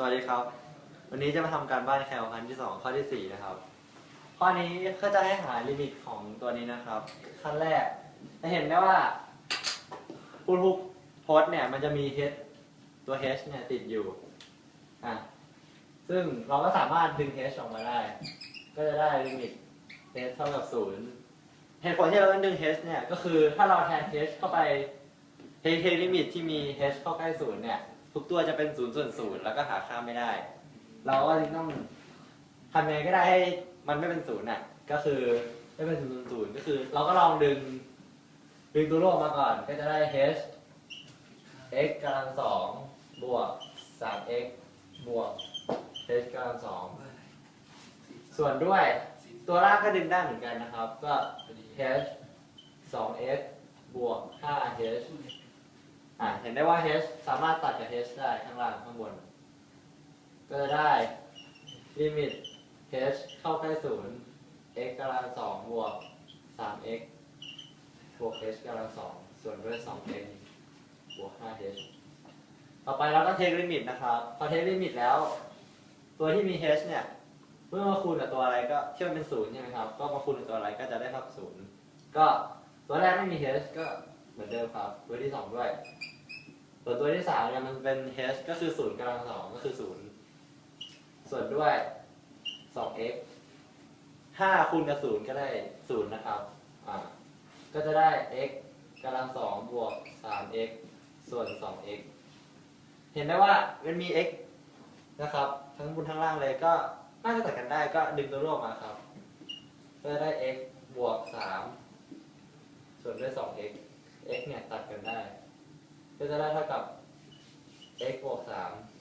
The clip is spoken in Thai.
สวัสดีครับ วันนี้จะมาทำการบ้านแคลคันที่สองข้อที่สี่นะครับ ข้อนี้ก็จะให้หาลิมิตของตัวนี้นะครับขั้นแรกจะเห็นได้ว่าทุกๆโพสเนี่ยมันจะมี h ตัว h เนี่ยติดอยู่อะซึ่งเราก็สามารถดึง h ออกมาได้ ก็จะได้ลิมิต h เท่ากับศูนย์เหตุผลที่เราต้องดึง h เนี่ยก็คือถ้าเราแทน h เข้าไปเทลิมิตที่มี h เข้าใกล้ศูนย์เนี่ย ทุกตัวจะเป็นศูนย์ส่วนศูนย์แล้วก็หาค่าไม่ได้ เราก็จึงต้องทำยังไงก็ได้ให้มันไม่เป็นศูนย์อะ ก็คือไม่เป็นศูนย์ส่วนศูนย์ก็คือ เราก็ลองดึง ดึงตัวโลกมาก่อน ก็จะได้ h x กำลังสองบวก 3x บวก h กำลังสองส่วนด้วยตัวล่างก็ดึงได้เหมือนกันนะครับ ก็ h 2x บวก 5h อะเห็นได้ว่า h สามารถตัดกับ h ได้ข้างล่างข้างบน ก็จะได้ลิมิต h เข้าใกล้ศูนย์ x กำลังสองบวก 3x บวก h กำลังสองส่วนด้วย 2x บวก 5h ต่อไปเราก็เทคลิมิตนะครับ พอเทคลิมิตแล้ว ตัวที่มี h เนี่ย เมื่อมาคูณกับตัวอะไรก็เที่มันเป็นศูนย์ใช่ไหมครับ ก็มาคูณกับตัวอะไรก็จะได้เท่ากับศูนย์ก็ตัวแรกไม่มี h ก็ เหมือนเดิมครับตัวที่สองด้วยส่วนตัวที่สามเนี่ยมันเป็น h ก็คือศูนย์กำลังสองก็คือศูนย์ส่วนด้วย 2x ห้าคูณกับศูนย์ก็ได้ศูนย์นะครับอ่าก็จะได้ x กำลังสองบวก 3x ส่วน 2x เห็นได้ว่ามันมี x นะครับ ทั้งบนทั้งล่างเลยก็น่าจะตัดกันได้ก็ดึงตัวร่วมมาครับ ก็จะได้ x บวก3ส่วนด้วย 2x x เนี่ยตัดกันได้ก็จะได้เท่ากับ x บวก3ส่วน2